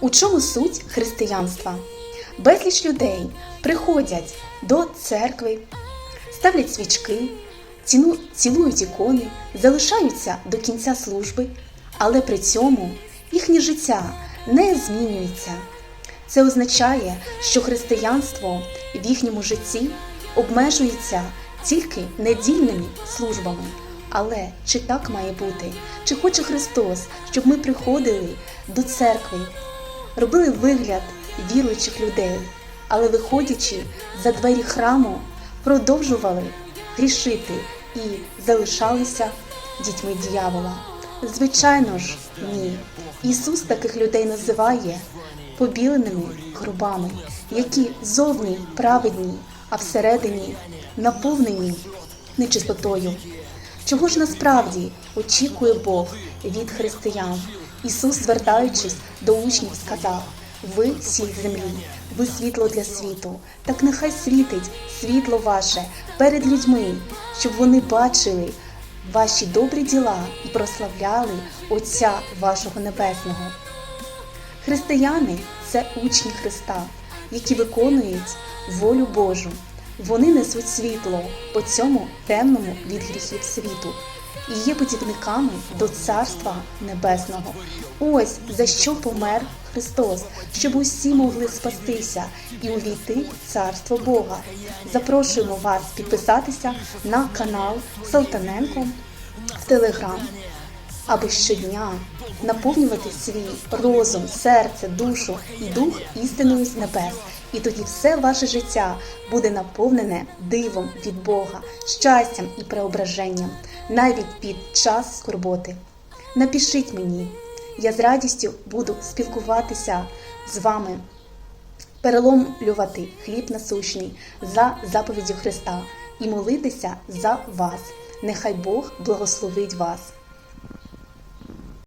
У чому суть християнства? Безліч людей приходять до церкви, ставлять свічки, ціну, цілують ікони, залишаються до кінця служби, але при цьому їхнє життя не змінюється. Це означає, що християнство в їхньому житті обмежується тільки недільними службами. Але чи так має бути? Чи хоче Христос, щоб ми приходили до церкви, робили вигляд віруючих людей, але виходячи за двері храму, продовжували грішити і залишалися дітьми дьявола? Звичайно ж, ні. Ісус таких людей називає побіленими гробами, які зовні праведні, а всередині наповнені нечистотою. Чого ж насправді очікує Бог від християн? Ісус, звертаючись до учнів, сказав: Ви сіль землі, ви світло для світу. Так нехай світить світло ваше перед людьми, щоб вони бачили ваші добрі діла і прославляли Отця вашого Небесного. Християни це учні Христа, які виконують волю Божу. Вони несуть світло по цьому темному від гріхів світу і є будівниками до Царства Небесного. Ось за що помер Христос, щоб усі могли спастися і увійти в Царство Бога. Запрошуємо вас підписатися на канал Салтаненко в Телеграм аби щодня наповнювати свій розум, серце, душу і дух істиною з небес. І тоді все ваше життя буде наповнене дивом від Бога, щастям і преображенням, навіть під час скорботи. Напишіть мені, я з радістю буду спілкуватися з вами, переломлювати хліб насущний за заповіддю Христа і молитися за вас. Нехай Бог благословить вас.